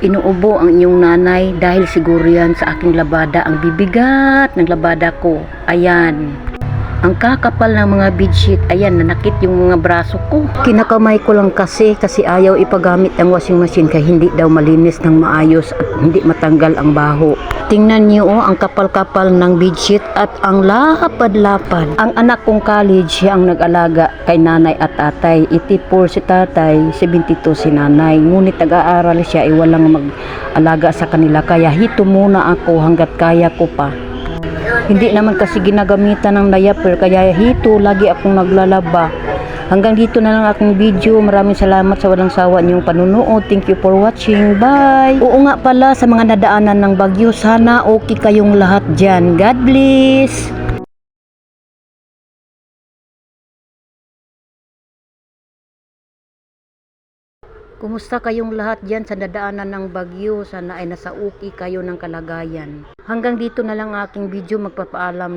Inuubo ang inyong nanay dahil siguro yan sa aking labada ang bibigat ng labada ko. Ayan. Ang kakapal ng mga bedsheet, ayan, nanakit yung mga braso ko. Kinakamay ko lang kasi, kasi ayaw ipagamit ang washing machine kaya hindi daw malinis ng maayos at hindi matanggal ang baho. Tingnan niyo oh, ang kapal-kapal ng bedsheet at ang lapad-lapad. Ang anak kong college siya ang nag-alaga kay nanay at tatay. 84 si tatay, 72 si nanay. Ngunit nag-aaral siya ay walang mag-alaga sa kanila. Kaya hito muna ako hanggat kaya ko pa. Hindi naman kasi ginagamitan ng diaper kaya hito lagi akong naglalaba. Hanggang dito na lang aking video. Maraming salamat sa walang sawa niyong panunood. Thank you for watching. Bye! Oo nga pala sa mga nadaanan ng bagyo. Sana okay kayong lahat dyan. God bless! Kumusta kayong lahat dyan sa nadaanan ng bagyo? Sana ay nasa okay kayo ng kalagayan. Hanggang dito na lang aking video. Magpapaalam